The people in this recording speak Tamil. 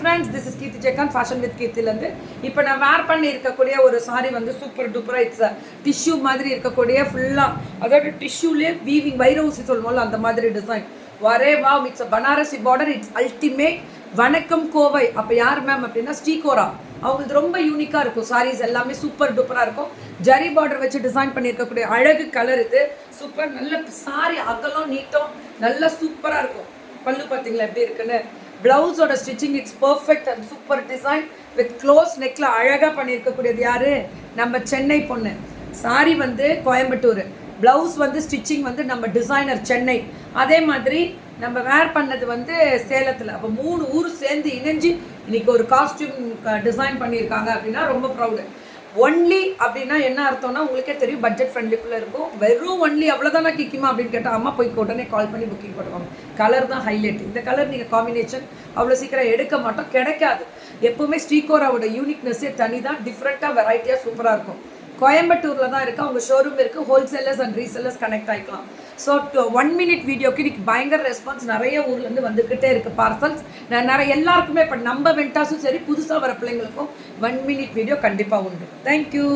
Friends this is Keerthi Jegan fashion with கீர்த்திலேருந்து இப்போ நான் வேர் பண்ணி இருக்கக்கூடிய ஒரு சாரி வந்து சூப்பர் டூப்பராக இட்ஸ் டிஷ்யூ மாதிரி இருக்கக்கூடிய ஃபுல்லாக அதாவது டிஷ்யூலே வீவிங் வைரவுசி சொல்லுவோம்ல அந்த மாதிரி டிசைன் வரே வா it's Banarasi border it's ultimate வணக்கம் கோவை. அப்போ யார் மேம் அப்படின்னா ஸ்ரீகோரா. அவங்களுக்கு ரொம்ப யூனிக்காக இருக்கும். சாரீஸ் எல்லாமே சூப்பர் டூப்பராக இருக்கும். ஜரி பார்டர் வச்சு டிசைன் பண்ணியிருக்கக்கூடிய அழகு கலர் இது. சூப்பர் நல்ல சாரி அகலம் நீட்டம் நல்லா சூப்பராக இருக்கும். பல்லு பார்த்தீங்களா எப்படி இருக்குன்னு? பிளவுஸோட stitching it's perfect and super design with close நெக்கில் அழகாக பண்ணியிருக்கக்கூடியது யார்? நம்ம சென்னை பொண்ணு. சாரி வந்து கோயம்புத்தூர். ப்ளவுஸ் வந்து ஸ்டிச்சிங் வந்து நம்ம டிசைனர் சென்னை. அதே மாதிரி நம்ம வேர் பண்ணது வந்து சேலத்தில். அப்போ மூணு ஊர் சேர்ந்து இணைஞ்சு இன்னைக்கு ஒரு காஸ்டியூம் டிசைன் பண்ணியிருக்காங்க அப்படின்னா ரொம்ப ப்ரௌடு ஒன்லி அப்படின்னா என்ன அர்த்தம்னா உங்களுக்கே தெரியும் பட்ஜெட் ஃப்ரெண்ட்லிக்குள்ளே இருக்கும். வெறும் ஒன்லி அவ்வளோதானா கிக்குமா அப்படின்னு கேட்டால் அம்மா போய் உடனே கால் பண்ணி புக்கிங் பண்ணுவாங்க கலர் தான் ஹைலைட் இந்த கலர் நீங்கள் காம்பினேஷன் அவ்வளோ சீக்கிரம் எடுக்க மாட்டோம் கிடைக்காது. எப்பவுமே ஸ்ரீகோராவோட யூனிக்னஸ்ஸே தனி தான் டிஃப்ரெண்ட்டாக வெரைட்டியாக சூப்பராக இருக்கும். கோயம்புத்தூரில் தான் இருக்குது அவங்க ஷோரூம் இருக்குது ஹோல்சேலர்ஸ் அண்ட் ரீசேலர்ஸ் கனெக்ட் ஆகிக்கலாம் ஸோ ஒன் மினிட் வீடியோக்கு இன்னைக்கு பயங்கர ரெஸ்பான்ஸ் நிறைய ஊர்லேருந்து வந்துக்கிட்டே இருக்குது பார்சல்ஸ் நான் நிறைய எல்லாருக்குமே இப்போ நம்ம வெண்டாஸும் சரி புதுசாக வர பிள்ளைங்களுக்கும் ஒன் மினிட் வீடியோ கண்டிப்பாக உண்டு. தேங்க்யூ